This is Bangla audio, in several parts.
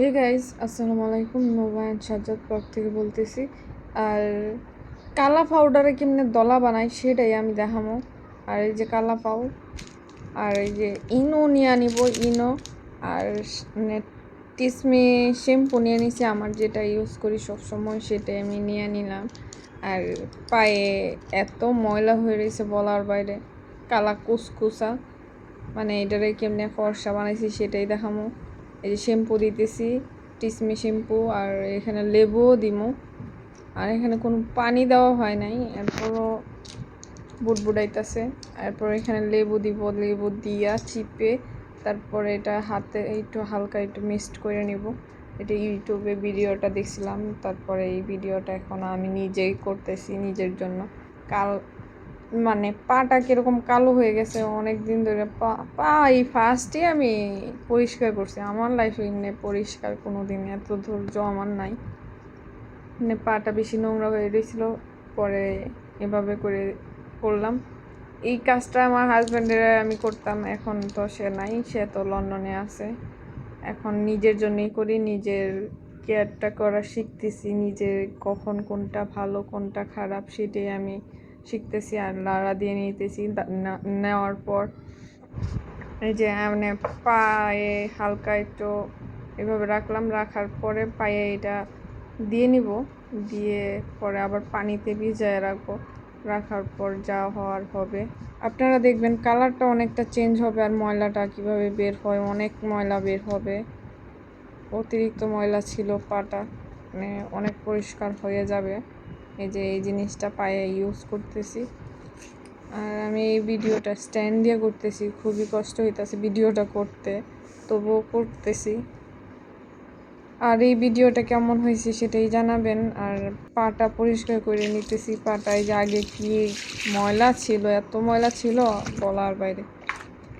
হে গাইজ আসসালামু আলাইকুম। নোবায়ন সাজ্জাদ ব্লগ থেকে বলতেছি, আর কালা পাউডারে কেমনে দলা বানাই সেটাই আমি দেখামো। আর এই যে কালা পাউ, আর এই যে ইনো নিয়ে আনিব, ইনো। আর টিসমি শ্যাম্পু নিয়ে নিছি আমার যেটা ইউজ করি সবসময় সেটাই আমি নিয়ে নিলাম আর পায়ে এত ময়লা হয়ে রয়েছে বলার বাইরে, কালা কুসকুসা। মানে এটারে কেমনে ফর্সা বানাইছি সেটাই দেখামো। এই যে শ্যাম্পু দিতেছি, টিসমি শ্যাম্পু আর এখানে লেবুও দিমু। আর এখানে কোনো পানি দেওয়া হয় নাই, এরপরও বুটবুটাইতেছে। এরপর এখানে লেবু দিব, লেবু দিয়া চিপে তারপরে এটা হাতে একটু হালকা একটু মিক্সড করে নিব। এটা ইউটিউবে ভিডিওটা দেখছিলাম, তারপরে এই ভিডিওটা এখন আমি নিজেই করতেছি নিজের জন্য। কাল মানে পাটা কীরকম কালো হয়ে গেছে অনেক দিন ধরে। পা পা এই ফার্স্টে আমি পরিষ্কার করছি। আমার লাইফে এমনি পরিষ্কার কোনো দিন এত ধৈর্য আমার নাই। মানে পাটা বেশি নোংরা হয়ে গেছিল, পরে এভাবে করে করলাম। এই কাজটা আমার হাজব্যান্ডের আমি করতাম, এখন তো সে নাই, সে তো লন্ডনে আছে। এখন নিজের জন্যই করি, নিজের কেয়ারটা করা শিখতেছি, নিজের কখন কোনটা ভালো, কোনটা খারাপ, সেটাই আমি শিখতেছি আর লাড়া দিয়ে নিতেছি নেওয়ার পর। এই যে মানে পায়ে হালকা একটু এভাবে রাখলাম, রাখার পরে পায়ে এটা দিয়ে নিব। দিয়ে পরে আবার পানিতে ভিজায় রাখব। রাখার পর যা হওয়ার হবে। আপনারা দেখবেন কালারটা অনেকটা চেঞ্জ হবে আর ময়লাটা কীভাবে বের হয়, অনেক ময়লা বের হবে। অতিরিক্ত ময়লা ছিল পাটা মানে অনেক পরিষ্কার হয়ে যাবে। এই যে এই জিনিসটা পায়ে ইউজ করতেছি। আর আমি এই ভিডিওটা স্ট্যান্ড দিয়ে করতেছি, খুবই কষ্ট হইতেছে ভিডিওটা করতে, তবুও করতেছি। আর এই ভিডিওটা কেমন হয়েছে সেটাই জানাবেন। আর পাটা পরিষ্কার করে নিতেছি পাটায় যে আগে কি ময়লা ছিল, এত ময়লা ছিল বলার বাইরে।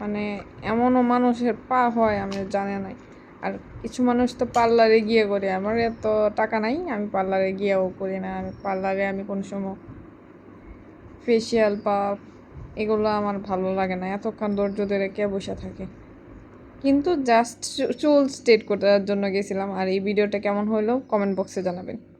মানে এমনও মানুষের পা হয়, আমি জানে নাই। আর কিছু মানুষ তো পার্লারে গিয়ে করে। আমার এত টাকা নাই, আমি পার্লারে গিয়েও করি না। আমি পার্লারে আমি কোনো সময় ফেসিয়াল বা এগুলো আমার ভালো লাগে না। এতক্ষণ ধৈর্য ধরে কে বসে থাকে? কিন্তু জাস্ট চুল স্ট্রেট করার জন্য গেছিলাম। আর এই ভিডিওটা কেমন হলো? কমেন্ট বক্সে জানাবেন।